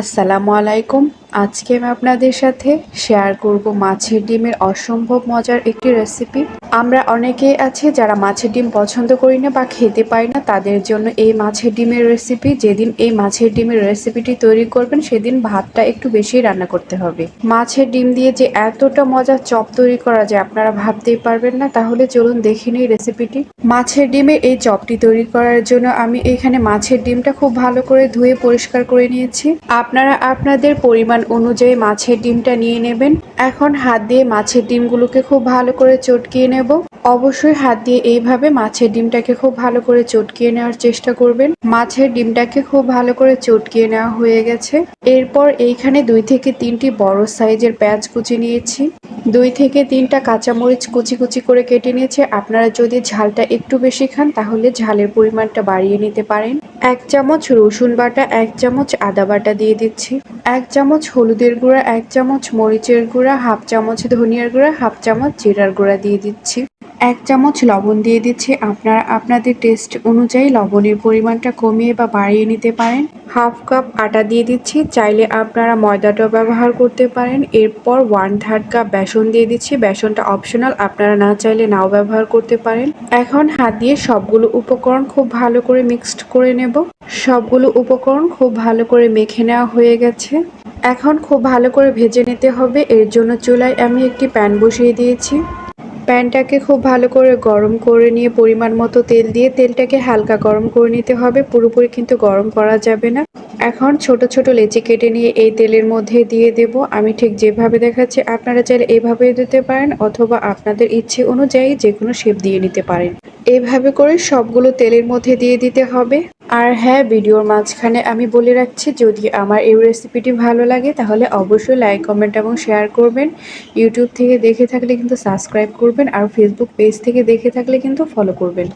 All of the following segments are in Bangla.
আসসালামু আলাইকুম। আজকে আমি আপনাদের সাথে শেয়ার করব মাছের ডিমের অসম্ভব মজার একটি রেসিপি আমরা অনেকেই আছে যারা মাছের ডিম পছন্দ করি না বা খেতে পারি না, তাদের জন্য এই মাছের ডিমের রেসিপি যেদিন এই মাছের ডিমের রেসিপিটি তৈরি করবেন, সেদিন ভাতটা একটু বেশি রান্না করতে হবে। মাছের ডিম দিয়ে যে এতটা মজার চপ তৈরি করা যায়, আপনারা ভাবতেই পারবেন না। তাহলে চলুন দেখে নিই রেসিপিটি মাছের ডিমের এই চপটি তৈরি করার জন্য আমি এখানে মাছের ডিমটা খুব ভালো করে ধুয়ে পরিষ্কার করে নিয়েছি। আপনারা আপনাদের পরিমাণ অনুযায়ী মাছের ডিমটা নিয়ে নেবেন। এখন হাত দিয়ে মাছের ডিমগুলোকে খুব ভালো করে চটকিয়ে নেব। অবশ্যই হাত দিয়ে এইভাবে মাছের ডিমটাকে খুব ভালো করে চটকিয়ে নেওয়ার চেষ্টা করবেন। মাছের ডিমটাকে খুব ভালো করে চটকিয়ে নেওয়া হয়ে গেছে। এরপর এইখানে দুই থেকে তিনটি বড় সাইজের পেঁয়াজ কুচি নিয়েছি। দুই থেকে তিনটা কাঁচামরিচ কুচি কুচি করে কেটে নিয়েছে। আপনারা যদি ঝালটা একটু বেশি খান, তাহলে ঝালের পরিমাণটা বাড়িয়ে নিতে পারেন। এক চামচ রসুন বাটা, এক চামচ আদা বাটা দিয়ে দিচ্ছি। এক চামচ হলুদের গুঁড়া, এক চামচ মরিচের গুঁড়া, হাফ চামচ ধনিয়ার গুঁড়া, হাফ চামচ জিরার গুঁড়া দিয়ে দিচ্ছি। এক চামচ লবণ দিয়ে দিচ্ছি। আপনারা, আপনাদের টেস্ট অনুযায়ী লবণের পরিমাণটা কমিয়ে বা বাড়িয়ে নিতে পারেন। হাফ কাপ আটা দিয়ে দিচ্ছি। চাইলে আপনারা ময়দাটাও ব্যবহার করতে পারেন। এরপর ওয়ান থার্ড কাপ বেসন দিয়ে দিচ্ছি। বেসনটা অপশনাল আপনারা না চাইলে নাও ব্যবহার করতে পারেন। এখন হাত দিয়ে সবগুলো উপকরণ খুব ভালো করে মিক্সড করে নেব। সবগুলো উপকরণ খুব ভালো করে মেখে নেওয়া হয়ে গেছে। এখন খুব ভালো করে ভেজে নিতে হবে। এর জন্য চুলায় আমি একটি প্যান বসিয়ে দিয়েছি। প্যানটাকে খুব ভালো করে গরম করে নিয়ে পরিমাণ মতো তেল দিয়ে তেলটাকে হালকা গরম করে নিতে হবে। পুরোপুরি কিন্তু গরম করা যাবে না। এখন ছোট ছোট লেচি কেটে নিয়ে এই তেলের মধ্যে দিয়ে দেব। আমি ঠিক যেভাবে দেখাচ্ছি, আপনারা চাইলে এইভাবে দিতে পারেন অথবা আপনাদের ইচ্ছে অনুযায়ী যে কোনো শেপ দিয়ে নিতে পারেন। এইভাবে করে সবগুলো তেলের মধ্যে দিয়ে দিতে হবে। আর হ্যাঁ ভিডিওর মাঝখানে আমি বলে রাখছি, যদি আমার এই রেসিপিটি ভালো লাগে, তাহলে অবশ্যই লাইক কমেন্ট এবং শেয়ার করবেন। ইউটিউব থেকে দেখে থাকলে কিন্তু সাবস্ক্রাইব করবেন আর ফেসবুক পেজ থেকে দেখে থাকলে কিন্তু ফলো করবেন।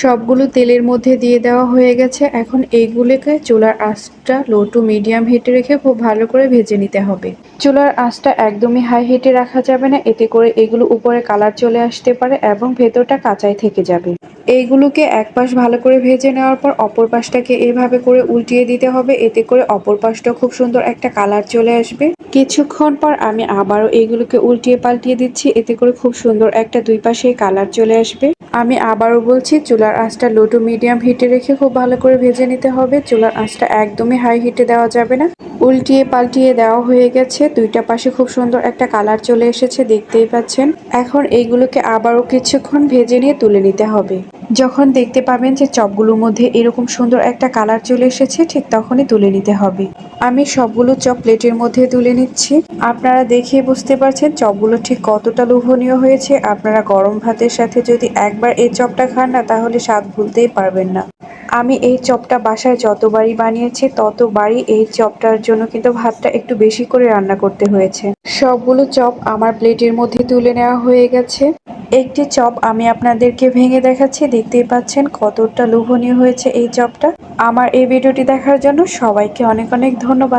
সবগুলো তেলের মধ্যে দিয়ে দেওয়া হয়ে গেছে। এখন এইগুলোকে চুলার আঁচটা লো টু মিডিয়াম হিটে রেখে খুব ভালো করে ভেজে নিতে হবে। চুলার আঁচটা একদমই হাই হিটে রাখা যাবে না, এতে করে এগুলো উপরে কালার চলে আসতে পারে এবং ভেতরটা কাঁচাই থেকে যাবে। এইগুলোকে এক পাশ ভালো করে ভেজে নেওয়ার পর অপর পাশটাকে এইভাবে করে উল্টিয়ে দিতে হবে। এতে করে অপর পাশটা খুব সুন্দর একটা কালার চলে আসবে। কিছুক্ষণ পর আমি আবারও এইগুলোকে উল্টিয়ে পাল্টিয়ে দিচ্ছি। এতে করে খুব সুন্দর একটা দুই পাশে কালার চলে আসবে। আমি আবারও বলছি, চুলার আঁচটা লো টু মিডিয়াম হিটে রেখে খুব ভালো করে ভেজে নিতে হবে। চুলার আঁচটা একদমই হাই হিটে দেওয়া যাবে না। উল্টিয়ে পাল্টিয়ে দেওয়া হয়ে গেছে। দুইটা পাশে খুব সুন্দর একটা কালার চলে এসেছে, দেখতেই পাচ্ছেন। এখন এইগুলোকে আবারও কিছুক্ষণ ভেজে নিয়ে তুলে নিতে হবে। যখন দেখতে পাবেন যে চপগুলোর মধ্যে এরকম সুন্দর একটা কালার চলে এসেছে, ঠিক তখনই তুলে নিতে হবে। আমি সবগুলো চপ প্লেটের মধ্যে তুলে নিচ্ছি। আপনারা দেখে বুঝতে পারছেন চপগুলো ঠিক কতটা লোভনীয় হয়েছে। আপনারা গরম ভাতের সাথে যদি একবার এই চপটা খান না, তাহলে স্বাদ ভুলতেই পারবেন না। আমি এই চপটা বাসায় যতবারই বানিয়েছি, ততবারই এই চপটার জন্য কিন্তু ভাতটা একটু বেশি করে রান্না করতে হয়েছে। সবগুলো চপ আমার প্লেটের মধ্যে তুলে নেওয়া হয়ে গেছে। একটি চপ আমি আপনাদেরকে ভেঙে দেখাচ্ছি। দেখতেই পাচ্ছেন কতটা লোভনীয় হয়েছে এই চপটা। আমার এই ভিডিওটি দেখার জন্য সবাইকে অনেক অনেক ধন্যবাদ।